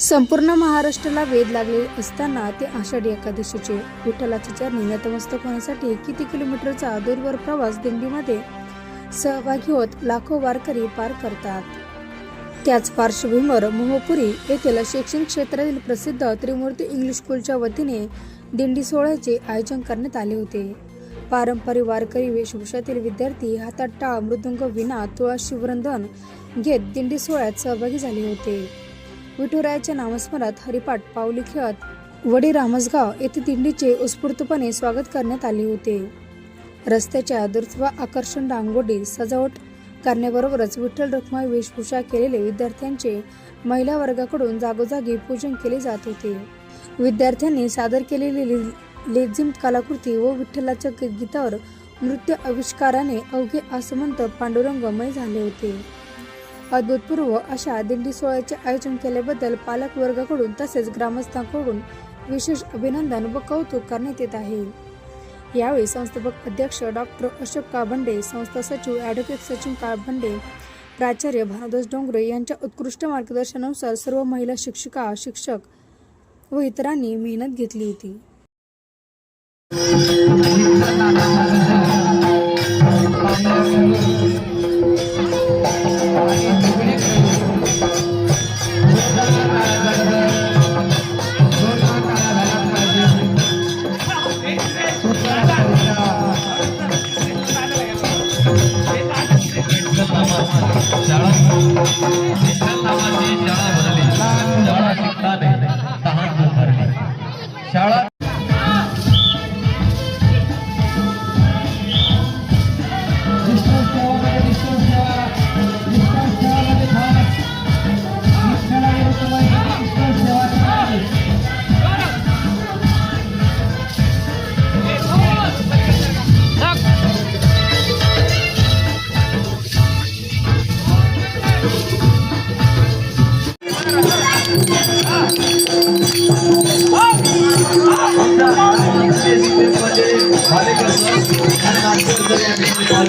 संपूर्ण महाराष्ट्राला वेध लागले असताना ते आषाढी एकादशीचे विठ्ठलाच्या चरणी नतमस्तक होण्यासाठी किती किलोमीटरचा दूरवर प्रवास दिंडीमध्ये सहभागी होत लाखो वारकरी पार करतात. त्याच पार्श्वभूमीवर मोहपुरी येथील शैक्षणिक क्षेत्रातील प्रसिद्ध त्रिमूर्ती इंग्लिश स्कूलच्या वतीने दिंडी सोहळ्याचे आयोजन करण्यात आले होते. पारंपरिक वारकरी वेशभूषातील विद्यार्थी हातात टाळ मृदुंग विना तुळा शिवरंधन घेत दिंडी सोहळ्यात सहभागी झाले होते. विठुरायाच्या नामस्मरात हरिपाठ पावली खेळत वडी रामसगाव येथे दिंडीचे उत्स्फूर्तपणे स्वागत करण्यात आले होते. रस्त्याच्या दुर्स्वा आकर्षण रांगोळी सजावट करण्याबरोबरच विठ्ठल रखुमाई वेशभूषा केलेले विद्यार्थ्यांचे महिला वर्गाकडून जागोजागी पूजन केले जात होते. विद्यार्थ्यांनी सादर केलेली लेझिम कलाकृती व विठ्ठलाच्या गीतावर नृत्य आविष्काराने अवघे आसमंत पांडुरंगमय झाले होते. अद्भुतपूर्व अशा दिंडी सोहळ्याचे आयोजन केल्याबद्दल पालक वर्गाकडून तसेच ग्रामस्थांकडून विशेष अभिनंदन व कौतुक करण्यात येत आहे. यावेळी संस्थापक अध्यक्ष डॉक्टर अशोक काभंडे संस्था सचिव ॲडव्होकेट सचिन काभंडे प्राचार्य भानुदास डोंगरे यांच्या उत्कृष्ट मार्गदर्शनानुसार सर्व महिला शिक्षिका शिक्षक व इतरांनी मेहनत घेतली होती. शाळा शिक्षण नावाची शाळा भरली शाळा शिकताने तहान भरली शाळा हरे कृष्ण हरे राम